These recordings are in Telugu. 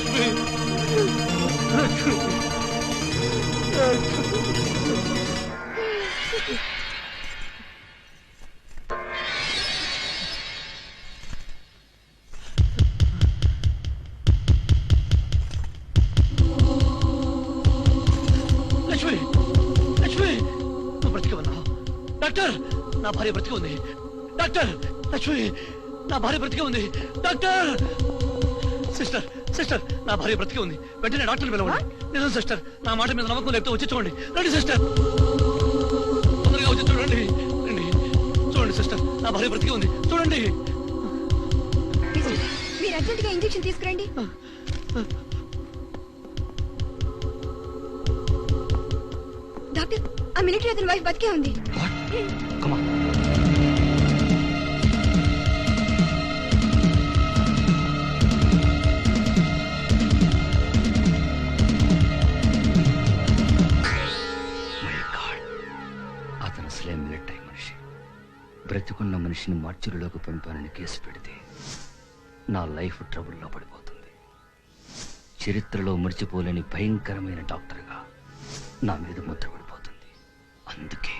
లక్ష్మి లక్ష్మి లక్ష్మి. లక్ష్మి నువ్వు బ్రతికి ఉన్నావు డాక్టర్ నా భార్య బ్రతికి ఉంది. డాక్టర్ లక్ష్మి నా భార్య బ్రతికి ఉంది. డాక్టర్! సిస్టర్ సిస్టర్ నా భార్య బ్రతికి ఉంది. వెంటనే డాక్టర్ పిలవండి. నిజం సిస్టర్ నా మాట మీద నమ్మకం లేకపోతే వచ్చి చూడండి. రండి సిస్టర్. తొందరగా వచ్చి చూడండి. రండి. చూడండి సిస్టర్ నా భార్య బ్రతికి ఉంది. చూడండి. మీరు అర్జెంట్గా ఇంజెక్షన్ తీసుకురండి. డాక్టర్ ఆ మిలిటరీ అతని వైఫ్ బతికే ఉంది. మై బ్రతికున్న మనిషిని మార్చురులోకి పంపానని కేసు పెడితే నా లైఫ్ ట్రబుల్లో పడిపోతుంది. చరిత్రలో మర్చిపోలేని భయంకరమైన డాక్టర్గా నా మీద ముద్ర పడిపోతుంది. అందుకే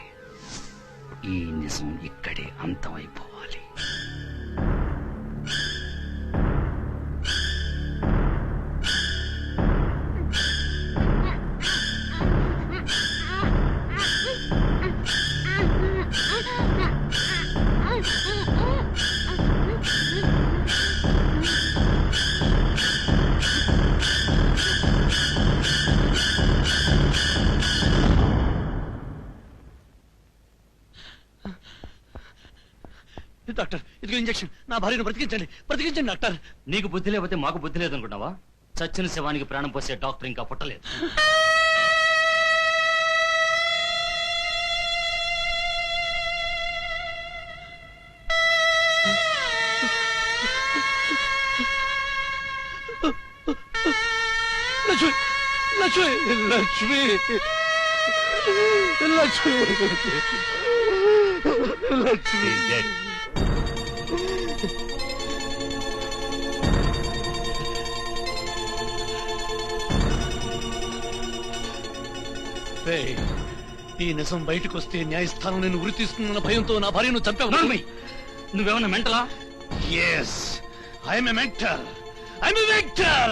ఈ నిజం ఇక్కడే అంతమైపో డాక్టర్. ఇదిగో ఇంజెక్షన్. నా భార్యను బ్రతికించండి. బ్రతికించండి డాక్టర్. నీకు బుద్ధి లేకపోతే మాకు బుద్ధి లేదనుకుంటావా? చచ్చిన శవానికి ప్రాణం పోసే డాక్టర్ ఇంకా పుట్టలేదు. లక్ష్మి లక్ష్మి లక్ష్మి లక్ష్మి లక్ష్మి రేయ్, ఈ నిజం బయటకు వస్తే న్యాయస్థానం నేను ఉరి తీసుకున్న భయంతో నా భార్యను చంపావు నువ్వేమన్నా మెంటలా Yes, I'm a mentor. I'm a mentor.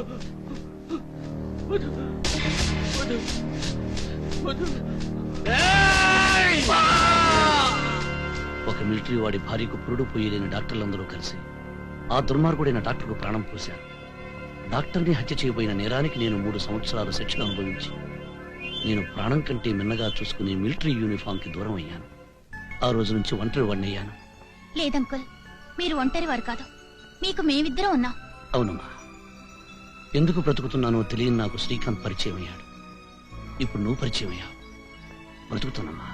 ఒక మిలిటరీ వాడి భార్యకు పురుడు పోయలేని డాక్టర్లందరూ కలిసి ఆ దుర్మార్గుడైన డాక్టర్కు ప్రాణం పోశారు. డాక్టర్ని హత్య చేయబోయిన నేరానికి నేను మూడు సంవత్సరాలు శిక్షణ అనుభవించి నేను ప్రాణం కంటే మిన్నగా చూసుకునే మిలిటరీ యూనిఫామ్కి దూరం అయ్యాను. ఆ రోజు నుంచి ఒంటరి వాడినయ్యాను లేదంకుల్ మీరు ఒంటరి వారు కాదు. మీకు మేమిద్దరం ఉన్నాం. అవునమ్మా. ఎందుకు బ్రతుకుతున్నానో తెలియని నాకు శ్రీకాంత్ పరిచయం అయ్యాడు ఇప్పుడు నువ్వు పరిచయం అయ్యావు బ్రతుకుతానమ్మా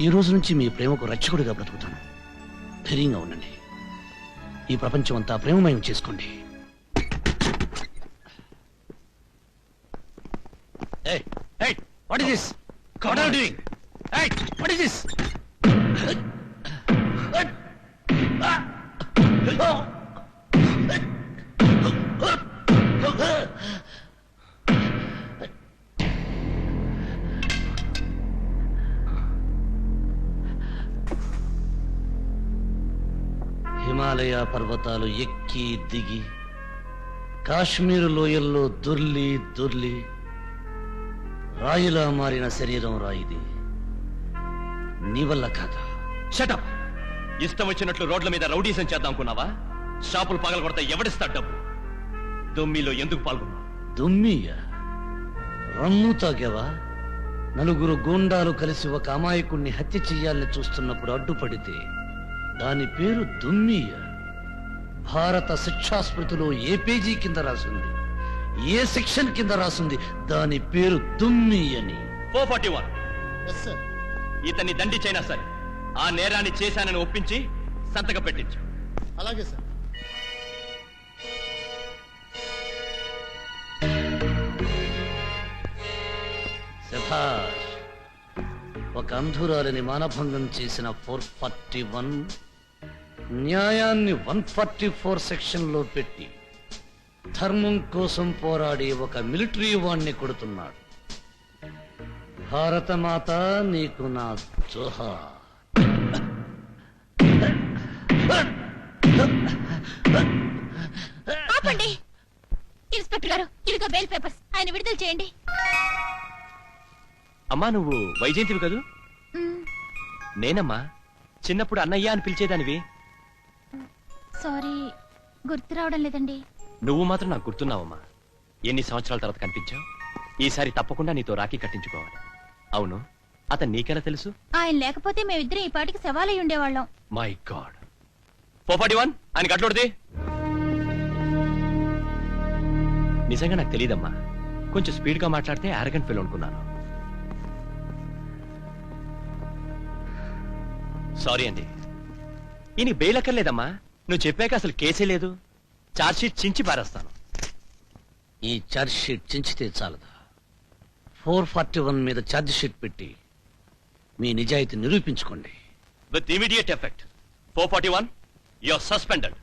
ఈ రోజు నుంచి మీ ప్రేమకు రక్షకుడిగా బ్రతుకుతాను ధైర్యంగా ఉండండి ఈ ప్రపంచం అంతా ప్రేమమయం చేసుకోండి Hey! Hey! What is this? What are you doing? Hey! What is this? Himalaya పర్వతాలు ఎక్కి దిగి కాశ్మీరు లోయల్లో దొర్లి దొర్లి రాయిలా మారిన శరీరం రాయిది నీ వల్ల కాదా షటప్ ఇష్టం వచ్చినట్లు రోడ్ల మీద రౌడీసం చేద్దాం అనుకున్నావా? షాపులు పగల కొడతా ఎవడిస్తా డబ్బు? దొమ్మిలో ఎందుకు పాల్గొన్నావు? దుమ్మియ? రమ్ము తాగావా? నలుగురు గూండాలు కలిసి ఒక అమాయకుణ్ణి హత్య చెయ్యాలని చూస్తున్నప్పుడు అడ్డుపడితే దాని పేరు దుమ్మియ. భారత శిక్షాస్మృతిలో ఏ పేజీ కింద రాసింది? ఏ సెక్షన్ కింద రాసింది? దాని పేరు దుమ్మి అని ఫోర్ ఫార్టీ వన్. ఇతన్ని దండించైనా సరే ఆ నేరాన్ని చేశానని ఒప్పించి సంతక పెట్టించు. అలాగే సార్ శభాష్ ఒక అంధురాలిని మానభంగం చేసిన ఫోర్ ఫార్టీ వన్ న్యాయాన్ని వన్ ఫార్టీ ఫోర్ సెక్షన్లో పెట్టి ధర్మం కోసం పోరాడి ఒక మిలిటరీ వాణ్ణి కొడుతున్నాడు. భారతమాత నీకు నా జోహా. ఆపండి. ఇన్స్పెక్టర్ గారు ఇదిగో బెయిల్ పేపర్స్. ఆయన విడుదల చేయండి. అమ్మా నువ్వు వైజయంతివి కదూ? నేనమ్మా చిన్నప్పుడు అన్నయ్య అని పిలిచేదానివి. సారీ గుర్తు రావడం లేదండి. నువ్వు మాత్రం నాకు గుర్తున్నావమ్మా. ఎన్ని సంవత్సరాల తర్వాత కనిపించావు? ఈసారి తప్పకుండా నీతో రాఖీ కట్టించుకోవాలి. అవును అతను నీకెలా తెలుసు? ఆయన లేకపోతే మేమిద్దరం ఈ పాటికి సవాలై ఉండేవాళ్ళం. My god four forty one ఆయన కట్లోడిది నిజంగా నాకు తెలియదమ్మా కొంచెం స్పీడ్గా మాట్లాడితే అరగంట ఫీల్ అనుకున్నాను. సారీ అండి. ఈయన బెయిల్ అక్కర్లేదమ్మా. నువ్వు చెప్పాక అసలు కేసే లేదు. చార్జ్ షీట్ చించి పారేస్తాను. ఈ ఛార్జ్ షీట్ చించితే చాలదా? ఫోర్ ఫార్టీ వన్ మీద ఛార్జ్ షీట్ పెట్టి మీ నిజాయితీ నిరూపించుకోండి. With immediate effect four forty one your suspended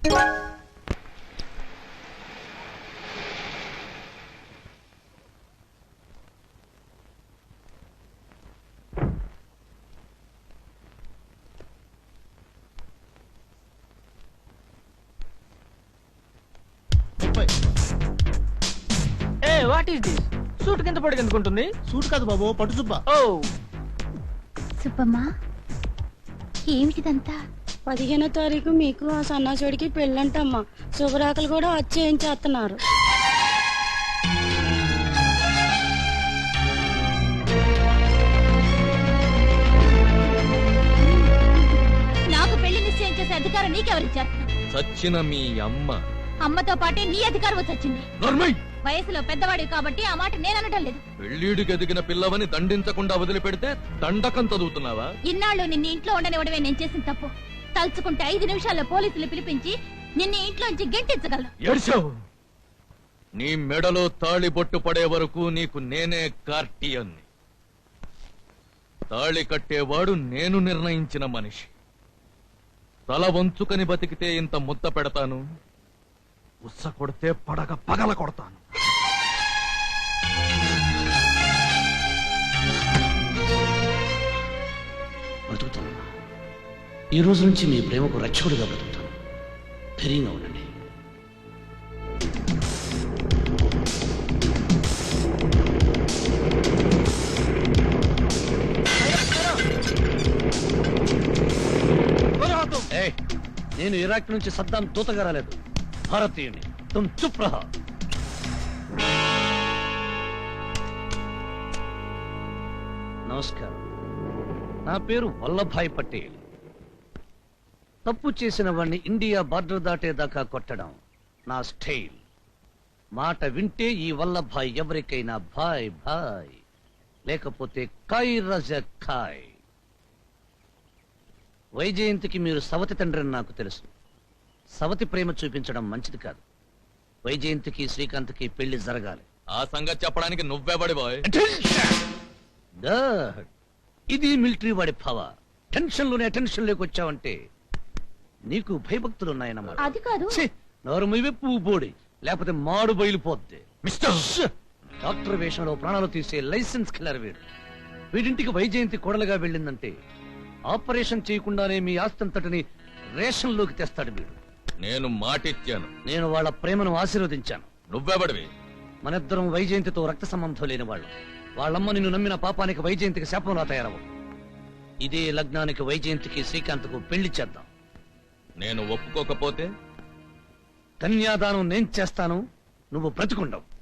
what is this? Suit కింద పడి ఎందుకుంటుంది? సూట్ కాదు బాబు పట్టు సుబ్బ ఓ. సుబ్బమ్మా ఏమిటిదంతా? పదిహేనో తారీఖు మీకు ఆ సన్నాసుడికి పెళ్ళంటమ్మా. శుభరాకలు కూడా వచ్చి ఏం చేస్తున్నారు నాకు పెళ్ళి నిశ్చయం చేసే అధికారం నీకెవరిచ్చారు చచ్చిన మీ అమ్మ. అమ్మతో పాటే నీ అధికారం వచ్చింది నర్మయ్ వయసులో పెద్దవాడివి కాబట్టి ఆ మాట నేను అనటం లేదు. పెళ్ళీడికి ఎదిగిన పిల్లవని దండించకుండా వదిలిపెడితే దండకం చదువుతున్నావా? ఇన్నాళ్ళు నిన్ను ఇంట్లో ఉండనివ్వడమే నేను చేసిన తప్పు. తలుచుకుంటే ఐదు నిమిషాల్లో పోలీసులు పిలిపించి నిన్ను ఇంట్లోంచి గెంటించగలను. ఏడ్చావు? నీ మెడలో తాళి బొట్టు పడే వరకు నీకు నేనే కార్టియన్ని. తాళి కట్టేవాడు నేను నిర్ణయించిన మనిషి. తల వంచుకని బతికితే ఇంత ముద్ద పెడతాను? ఉస్స కొడితే పడగ పగల కొడతాను. బ్రతుకుతాను ఈ రోజు నుంచి మీ ప్రేమకు రక్షకుడిగా బ్రతుకుతాను ధైర్యంగా ఉండండి. ఏయ్, నేను ఇరాక్ నుంచి సద్దాం దూతగా రాలేదు. భారతీయుని తుమ్ చుప్ రహా. నమస్కారం. నా పేరు వల్లభాయ్ పటేల్. తప్పు చేసిన వాణ్ణి ఇండియా బార్డర్ దాటేదాకా కొట్టడం నా స్టైల్. మాట వింటే ఈ వల్లభాయ్ ఎవరికైనా భాయ్ భాయ్ లేకపోతే కాయ్ రజ కాయ్. వైజయంతికి మీరు సవతి తండ్రిని నాకు తెలుసు. సవతి ప్రేమ చూపించడం మంచిది కాదు. వైజయంతికి శ్రీకాంత్కి పెళ్ళి జరగాలి. ఆ సంగతి చెప్పడానికి నువ్వెవడి బాయ్? Good. ఇది మిలిటరీ వాడి భావ. టెన్షన్లోనే టెన్షన్లోకి వచ్చావంటే నీకు భయభక్తులు ఉన్నాయన్నమాట అది కాదు. ఛీ, నోరు మీవే పువ్వు బోడి. లేకపోతే మాడు బయలుపోద్ది. మిస్టర్ డాక్టర్ వేషంలో ప్రాణాలు తీసే లైసెన్స్ కిల్లర్ వీడు. వీడింటికి వైజయంతి కోడలుగా వెళ్ళిందంటే ఆపరేషన్ చేయకుండానే మీ ఆస్తంతటిని రేషన్లోకి తెస్తాడు వీడు. నేను మాటిచ్చాను. నేను వాళ్ళ ప్రేమను ఆశీర్వదించాను. నువ్వెవడివి? మనిద్దరం వైజయంతితో రక్త సంబంధం లేని వాళ్ళు. వాళ్ళమ్మ నిన్ను నమ్మిన పాపానికి వైజయంతికి శాపంలా తయారవు ఇదే లగ్నానికి వైజయంతికి శ్రీకాంత్కు పెళ్ళి చేద్దాం. నేను ఒప్పుకోకపోతే? కన్యాదానం నేను చేస్తాను నువ్వు బ్రతికుండవు.